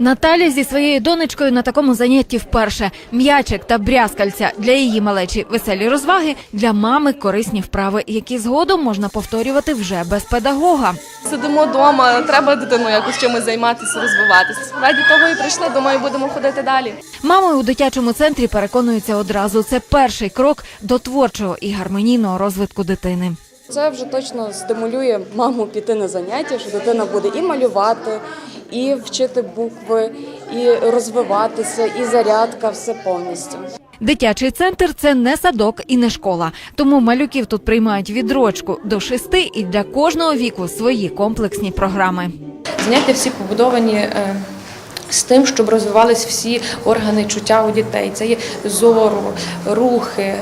Наталя зі своєю донечкою на такому занятті вперше. М'ячик та брязкальця для її малечі веселі розваги, для мами корисні вправи, які згодом можна повторювати вже без педагога. Сидимо вдома, треба дитину якось чимось займатися, розвиватися. Раді того і прийшли, думаю, будемо ходити далі. Мами у дитячому центрі переконуються одразу. Це перший крок до творчого і гармонійного розвитку дитини. Це вже точно стимулює маму піти на заняття, що дитина буде і малювати, і вчити букви, і розвиватися, і зарядка, все повністю. Дитячий центр це не садок і не школа. Тому малюків тут приймають відрочку до шести і для кожного віку свої комплексні програми. Заняття всі побудовані е, з тим, щоб розвивались всі органи чуття у дітей. Це є зору, рухи, е,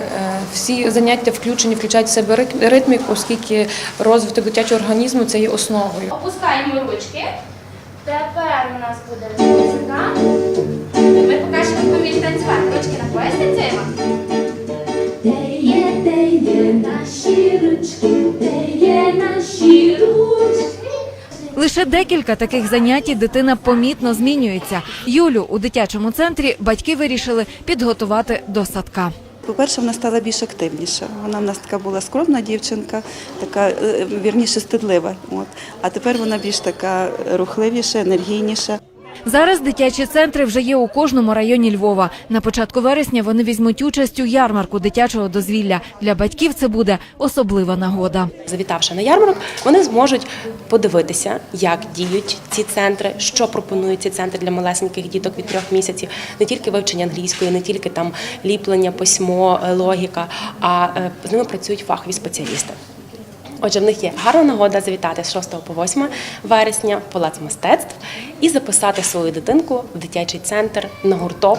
всі заняття включені, включають в себе рит- ритміку, оскільки розвиток дитячого організму це є основою. Опускаємо ручки. Тепер у нас буде музика. Ми покажемо, як ми вміємо танцювати. Ручки на пояс танцюємо. Де є, де є наші ручки, де є наші ручки. Лише декілька таких занять і дитина помітно змінюється. Юлю у дитячому центрі батьки вирішили підготувати до садка. По-перше, вона стала більш активніша. Вона в нас така була скромна дівчинка, така е, вірніше стидлива. От. А тепер вона більш така рухливіша, енергійніша. Зараз дитячі центри вже є у кожному районі Львова. На початку вересня вони візьмуть участь у ярмарку дитячого дозвілля. Для батьків це буде особлива нагода. Завітавши на ярмарок, вони зможуть подивитися, як діють ці центри, що пропонують ці центри для малесеньких діток від трьох місяців, не тільки вивчення англійської, не тільки там ліплення, письмо, е, логіка, а е, з ними працюють фахові спеціалісти. Отже, в них є гарна нагода завітати з 6 по 8 вересня в палац мистецтв і записати свою дитинку в дитячий центр на гурток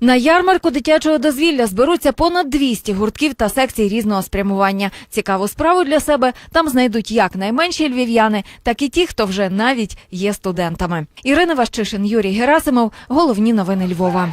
На ярмарку дитячого дозвілля зберуться понад 200 гуртків та секцій різного спрямування. Цікаву справу для себе там знайдуть як найменші львів'яни, так і ті, хто вже навіть є студентами. Ірина Ващишин, Юрій Герасимов. Головні новини Львова.